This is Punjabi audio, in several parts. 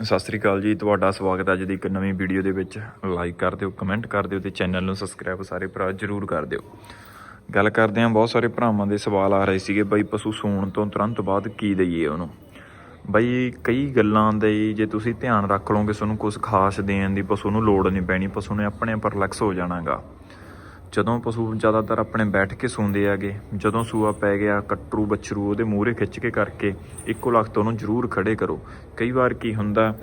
ਸਤਿ ਸ੍ਰੀ ਅਕਾਲ ਜੀ, ਤੁਹਾਡਾ ਸਵਾਗਤ ਹੈ ਅੱਜ ਦੀ ਇੱਕ ਨਵੀਂ ਵੀਡੀਓ ਦੇ ਵਿੱਚ। ਲਾਈਕ ਕਰ ਦਿਓ ਕਮੈਂਟ ਕਰ ਦਿਓ ਤੇ ਚੈਨਲ ਨੂੰ ਸਬਸਕ੍ਰਾਈਬ ਸਾਰੇ ਭਰਾ ਜਰੂਰ ਕਰ ਦਿਓ। ਗੱਲ ਕਰਦੇ ਹਾਂ, ਬਹੁਤ ਸਾਰੇ ਭਰਾਵਾਂ ਦੇ ਸਵਾਲ ਆ ਰਹੇ ਸੀਗੇ, ਬਈ ਪਸ਼ੂ ਸੂਣ ਤੋਂ ਤੁਰੰਤ ਬਾਅਦ ਕੀ ਦਈਏ ਉਹਨੂੰ? ਬਈ ਕਈ ਗੱਲਾਂ ਦੇ ਜੇ ਤੁਸੀਂ ਧਿਆਨ ਰੱਖ ਲਓਗੇ, ਤੁਹਾਨੂੰ ਕੁਝ ਖਾਸ ਦੇਣ ਦੀ ਪਸ਼ੂ ਨੂੰ ਲੋੜ ਨਹੀਂ ਪੈਣੀ, ਪਸ਼ੂ ਨੇ ਆਪਣੇ ਆਪ ਰਿਲੈਕਸ ਹੋ ਜਾਣਾਗਾ। ਜਦੋਂ ਪਸ਼ੂ ਜ਼ਿਆਦਾਤਰ ਆਪਣੇ ਬੈਠ ਕੇ ਸੌਂਦੇ ਆਗੇ ਜਦੋਂ ਸੂਆ ਪੈ ਗਿਆ, ਕੱਟਰੂ ਬੱਛਰੂ ਉਹਦੇ ਮੂਹਰੇ ਖਿੱਚ ਕੇ ਕਰਕੇ ਇੱਕੋ ਲਖਤ ਉਹਨੂੰ ਜ਼ਰੂਰ ਖੜੇ ਕਰੋ। ਕਈ ਵਾਰ ਕੀ ਹੁੰਦਾ,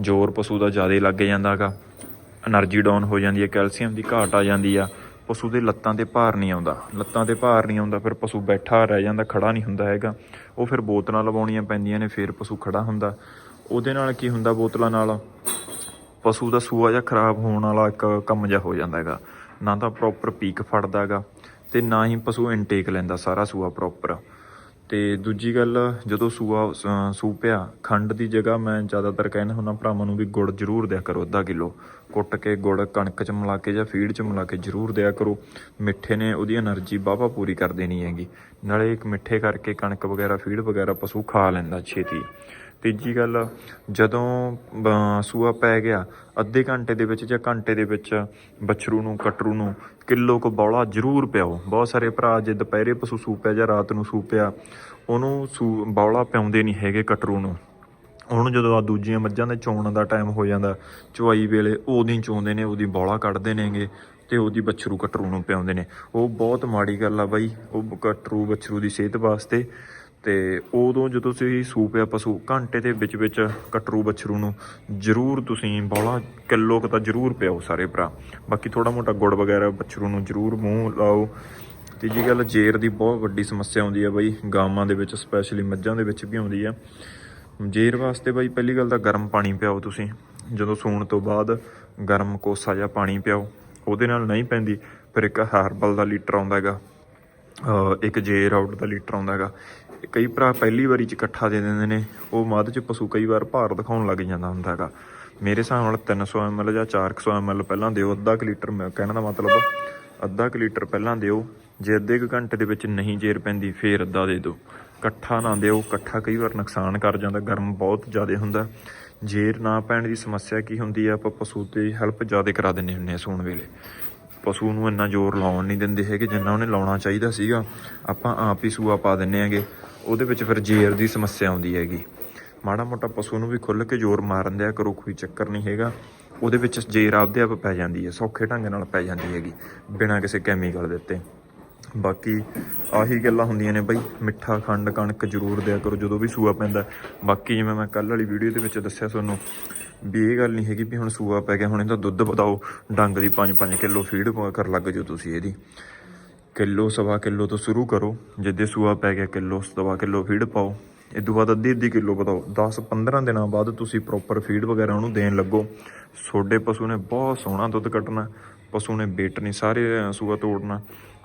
ਜ਼ੋਰ ਪਸ਼ੂ ਦਾ ਜ਼ਿਆਦਾ ਲੱਗ ਜਾਂਦਾ ਹੈਗਾ એનર્ਜੀ ਡਾਊਨ ਹੋ ਜਾਂਦੀ ਹੈ, ਕੈਲਸ਼ੀਅਮ ਦੀ ਘਾਟ ਆ ਜਾਂਦੀ ਆ, ਪਸ਼ੂ ਦੇ ਲੱਤਾਂ ਤੇ ਭਾਰ ਨਹੀਂ ਆਉਂਦਾ। ਲੱਤਾਂ ਤੇ ਭਾਰ ਨਹੀਂ ਆਉਂਦਾ, ਫਿਰ ਪਸ਼ੂ ਬੈਠਾ ਰਹਿ ਜਾਂਦਾ, ਖੜਾ ਨਹੀਂ ਹੁੰਦਾ ਹੈਗਾ। ਉਹ ਫਿਰ ਬੋਤਲਾਂ ਲਵਾਉਣੀਆਂ ਪੈਂਦੀਆਂ ਨੇ, ਫਿਰ ਪਸ਼ੂ ਖੜਾ ਹੁੰਦਾ। ਉਹਦੇ ਨਾਲ ਕੀ ਹੁੰਦਾ ਬੋਤਲਾਂ ਨਾਲ? ਪਸ਼ੂ ਦਾ ਸੂਆ ਜਾਂ ਖਰਾਬ ਹੋਣ ਵਾਲਾ ਇੱਕ ਕੰਮ ਜਿਹਾ ਹੋ ਜਾਂਦਾ ਹੈਗਾ। ਨਾ ਤਾਂ ਪ੍ਰੋਪਰ ਪੀਕ ਫੜਦਾਗਾ ਤੇ ਨਾ ਹੀ ਪਸ਼ੂ ਇਨਟੇਕ ਲੈਂਦਾ ਸਾਰਾ ਸੂਆ ਪ੍ਰੋਪਰ ਤੇ ਦੂਜੀ ਗੱਲ, ਜਦੋਂ ਸੂਆ ਸੂਪਿਆ ਖੰਡ ਦੀ ਜਗ੍ਹਾ ਮੈਂ ਜ਼ਿਆਦਾਤਰ ਕਹਿੰਦਾ ਹੁੰਦਾ ਭਰਾਵਾਂ ਨੂੰ ਵੀ ਗੁੜ ਜ਼ਰੂਰ ਦਿਆ ਕਰੋ ਅੱਧਾ ਕਿਲੋ। ਕੁੱਟ ਕੇ ਗੁੜ ਕਣਕ ਚ ਮਿਲਾ ਕੇ ਜਾਂ ਫੀਡ ਚ ਮਿਲਾ ਕੇ ਜ਼ਰੂਰ ਦਿਆ ਕਰੋ। ਮਿੱਠੇ ਨੇ, ਉਹਦੀ એનર્ਜੀ ਬਾਵਾ ਪੂਰੀ ਕਰ ਦੇਣੀ ਹੈਗੀ। ਨਾਲੇ ਇੱਕ ਮਿੱਠੇ ਕਰਕੇ ਕਣਕ ਵਗੈਰਾ, ਫੀਡ ਵਗੈਰਾ ਪਸ਼ੂ ਖਾ ਲੈਂਦਾ ਛੇਤੀ। ਤੀਜੀ ਗੱਲ, ਜਦੋਂ ਸੂਆ ਪੈ ਗਿਆ, ਅੱਧੇ ਘੰਟੇ ਦੇ ਵਿੱਚ ਜਾਂ ਘੰਟੇ ਦੇ ਵਿੱਚ ਬੱਛਰੂ ਨੂੰ, ਕਟਰੂ ਨੂੰ ਕਿਲੋ ਕੁ ਬੌਲਾ ਜ਼ਰੂਰ ਪਿਆਓ। ਬਹੁਤ ਸਾਰੇ ਭਰਾ ਜੇ ਦੁਪਹਿਰੇ ਪਸ਼ੂ ਸੂਪਿਆ ਜਾਂ ਰਾਤ ਨੂੰ ਸੂਪਿਆ ਉਹਨੂੰ ਸੂ, ਬੌਲਾ ਪਿਆਉਂਦੇ ਨਹੀਂ ਹੈਗੇ ਕਟਰੂ ਨੂੰ। ਹੁਣ ਜਦੋਂ ਆ ਦੂਜੀਆਂ ਮੱਝਾਂ ਦੇ ਚੋਣ ਦਾ ਟਾਈਮ ਹੋ ਜਾਂਦਾ, ਚੁਆਈ ਵੇਲੇ ਉਹਦੀ ਚੋਂਦੇ ਨੇ, ਉਹਦੀ ਬੌਲਾ ਕੱਢਦੇ ਨੇਗੇ ਤੇ ਉਹਦੀ ਬੱਛਰੂ ਕਟਰੂ ਨੂੰ ਪਿਆਉਂਦੇ ਨੇ। ਉਹ ਬਹੁਤ ਮਾੜੀ ਗੱਲ ਆ ਬਾਈ, ਉਹ ਕਟਰੂ ਬੱਛਰੂ ਦੀ ਸਿਹਤ ਵਾਸਤੇ ਤੇ ਉਦੋਂ ਜਦੋਂ ਤੁਸੀਂ ਸੂਪਿਆ ਪਸ਼ੂ ਘੰਟੇ ਦੇ ਵਿੱਚ ਵਿੱਚ ਕਟਰੂ ਬੱਛਰੂ ਨੂੰ ਜ਼ਰੂਰ ਤੁਸੀਂ ਬੌਲਾ ਕਿਲੋ ਕੁ ਤਾਂ ਜ਼ਰੂਰ ਪਿਆਓ ਸਾਰੇ ਭਰਾ। ਬਾਕੀ ਥੋੜਾ ਮੋਟਾ ਗੁੜ ਵਗੈਰਾ ਬੱਛਰੂ ਨੂੰ ਜ਼ਰੂਰ ਮੂੰਹ ਲਾਓ। ਤੀਜੀ ਗੱਲ ਜੇਰ ਦੀ ਬਹੁਤ ਵੱਡੀ ਸਮੱਸਿਆ ਆਉਂਦੀ ਆ ਬਾਈ, ਗਾਵਾਂ ਦੇ ਵਿੱਚ ਸਪੈਸ਼ਲੀ ਮੱਝਾਂ ਦੇ ਵਿੱਚ ਵੀ ਆਉਂਦੀ ਆ। ਜੇਰ ਵਾਸਤੇ ਬਾਈ ਪਹਿਲੀ ਗੱਲ ਤਾਂ ਗਰਮ ਪਾਣੀ ਪਿਆਓ ਤੁਸੀਂ। ਜਦੋਂ ਸੌਣ ਤੋਂ ਬਾਅਦ ਗਰਮ ਕੋਸਾ ਜਿਹਾ ਪਾਣੀ ਪਿਆਓ, ਉਹਦੇ ਨਾਲ ਨਹੀਂ ਪੈਂਦੀ, ਫਿਰ ਇੱਕ ਹਰਬਲ ਦਾ ਲੀਟਰ ਆਉਂਦਾ ਹੈਗਾ। ਇੱਕ ਜੇਰ ਆਊਟ ਦਾ ਲੀਟਰ ਆਉਂਦਾ ਹੈਗਾ। ਕਈ ਭਰਾ ਪਹਿਲੀ ਵਾਰੀ ਚ ਇਕੱਠਾ ਦੇ ਦਿੰਦੇ ਨੇ, ਉਹ ਮੱਧ ਚ ਪਸ਼ੂ ਕਈ ਵਾਰ ਭਾਰ ਦਿਖਾਉਣ ਲੱਗ ਜਾਂਦਾ ਹੁੰਦਾ ਹੈਗਾ। ਮੇਰੇ ਹਿਸਾਬ ਨਾਲ 300 ml ਜਾਂ 400 ml ਪਹਿਲਾਂ ਦਿਓ, ਅੱਧਾ ਕੁ ਲੀਟਰ ਮੈਂ ਕਹਿਣ ਦਾ ਮਤਲਬ, ਅੱਧਾ ਕੁ ਲੀਟਰ ਪਹਿਲਾਂ ਦਿਓ, ਜੇ ਅੱਧੇ ਕੁ ਘੰਟੇ ਦੇ ਵਿੱਚ ਨਹੀਂ ਜੇਰ ਪੈਂਦੀ ਫੇਰ ਅੱਧਾ ਦੇ ਦਿਓ। ਇਕੱਠਾ ਨਾ ਦਿਓ, ਇਕੱਠਾ ਕਈ ਵਾਰ ਨੁਕਸਾਨ ਕਰ ਜਾਂਦਾ, ਗਰਮ ਬਹੁਤ ਜ਼ਿਆਦਾ ਹੁੰਦਾ। ਜੇਰ ਨਾ ਪੈਣ ਦੀ ਸਮੱਸਿਆ ਕੀ ਹੁੰਦੀ ਆ, ਆਪਾਂ ਪਸ਼ੂ ਤੇ ਹੈਲਪ ਜ਼ਿਆਦਾ ਕਰਾ ਦਿੰਦੇ ਹੁੰਦੇ ਆ ਸੌਣ ਵੇਲੇ। ਪਸ਼ੂ ਨੂੰ ਇੰਨਾ ਜ਼ੋਰ ਲਾਉਣ ਨਹੀਂ ਦਿੰਦੇ ਹੈਗੇ ਜਿੰਨਾ ਉਹਨੇ ਲਾਉਣਾ ਚਾਹੀਦਾ ਸੀਗਾ। ਆਪਾਂ ਆਪ ਹੀ ਸੂਆ ਪਾ ਦਿੰਨੇ ਆਂਗੇ ਉਹਦੇ ਵਿੱਚ ਫਿਰ ਜੇਰ ਦੀ ਸਮੱਸਿਆ ਆਉਂਦੀ ਹੈਗੀ। ਮਾੜਾ ਮੋਟਾ ਪਸ਼ੂ ਨੂੰ ਵੀ ਖੁੱਲ ਕੇ ਜ਼ੋਰ ਮਾਰਨ ਦਿਆ ਕਰੋ ਕੋਈ ਚੱਕਰ ਨਹੀਂ ਹੈਗਾ। ਉਹਦੇ ਵਿੱਚ ਜੇਰ ਆਪਦੇ ਆਪ ਪੈ ਜਾਂਦੀ ਹੈ, ਸੌਖੇ ਢੰਗ ਨਾਲ ਪੈ ਜਾਂਦੀ ਹੈਗੀ, ਬਿਨਾਂ ਕਿਸੇ ਕੈਮੀਕਲ ਦਿੱਤੇ ਬਾਕੀ ਆਹੀ ਗੱਲਾਂ ਹੁੰਦੀਆਂ ਨੇ ਬਈ, ਮਿੱਠਾ ਖੰਡ ਕਣਕ ਜ਼ਰੂਰ ਦਿਆ ਕਰੋ, ਜਦੋਂ ਵੀ ਸੂਆ ਪੈਂਦਾ। ਬਾਕੀ ਜਿਵੇਂ ਮੈਂ ਕੱਲ ਵਾਲੀ ਵੀਡੀਓ ਦੇ ਵਿੱਚ ਦੱਸਿਆ ਤੁਹਾਨੂੰ, ਵੀ ਇਹ ਗੱਲ ਨਹੀਂ ਹੈਗੀ ਵੀ ਹੁਣ ਸੂਆ ਪੈ ਗਿਆ, ਹੁਣ ਇਹਦਾ ਦੁੱਧ ਵਧਾਓ, ਡੰਗ ਦੀ 5-5 ਕਿਲੋ ਫੀਡ ਕਰ ਲੱਗ ਜਾਓ ਤੁਸੀਂ ਇਹਦੀ। ਕਿਲੋ, ਸਵਾ ਕਿਲੋ ਤੋਂ ਸ਼ੁਰੂ ਕਰੋ। ਜਿੱਦੇ ਸੂਆ ਪੈ ਗਿਆ ਕਿਲੋ, ਸਵਾ ਕਿਲੋ ਫੀਡ ਪਾਓ। ਇਹ ਤੋਂ ਬਾਅਦ ਅੱਧੀ ਅੱਧੀ ਕਿਲੋ ਵਧਾਓ। 10-15 ਦਿਨਾਂ ਬਾਅਦ ਤੁਸੀਂ ਪ੍ਰੋਪਰ ਫੀਡ ਵਗੈਰਾ ਉਹਨੂੰ ਦੇਣ ਲੱਗੋ। ਛੋਡੇ ਪਸ਼ੂ ਨੇ ਬਹੁਤ ਸੋਹਣਾ ਦੁੱਧ ਕੱਢਣਾ ਪਸ਼ੂ ਨੇ ਵੇਟ ਸਾਰੇ ਸੂਆ ਤੋੜਨਾ।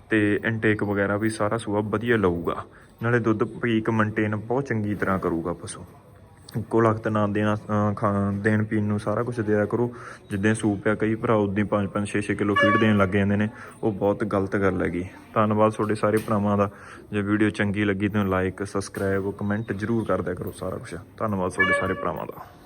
ਤੇ ਇਨਟੇਕ ਵਗੈਰਾ ਵੀ ਸਾਰਾ ਸੂਆ ਵਧੀਆ ਲਊਗਾ। ਨਾਲੇ ਦੁੱਧ ਪੀਕ ਮੇਨਟੇਨ ਬਹੁਤ ਚੰਗੀ ਤਰ੍ਹਾਂ ਕਰੂਗਾ ਪਸ਼ੂ। ਇੱਕੋ ਲਖਤ ਨਾ ਦੇਣਾ ਅ, ਖਾ ਦੇਣ ਪੀਣ ਨੂੰ ਸਾਰਾ ਕੁਝ ਦਿਆ ਕਰੋ। ਜਿੱਦਾਂ ਸੂਪ ਆ ਕਈ ਭਰਾ ਉਦੋਂ 5 5 6 6 ਕਿਲੋ ਫੀਡ ਦੇਣ ਲੱਗ ਜਾਂਦੇ ਨੇ। ਉਹ ਬਹੁਤ ਗਲਤ ਗੱਲ ਹੈਗੀ। ਧੰਨਵਾਦ ਤੁਹਾਡੇ ਸਾਰੇ ਭਰਾਵਾਂ ਦਾ। ਜੇ ਵੀਡੀਓ ਚੰਗੀ ਲੱਗੀ ਤਾਂ ਲਾਈਕ ਸਬਸਕ੍ਰਾਈਬ ਕਮੈਂਟ ਜ਼ਰੂਰ ਕਰ ਕਰੋ ਸਾਰਾ ਕੁਝ ਧੰਨਵਾਦ ਤੁਹਾਡੇ ਸਾਰੇ ਭਰਾਵਾਂ ਦਾ।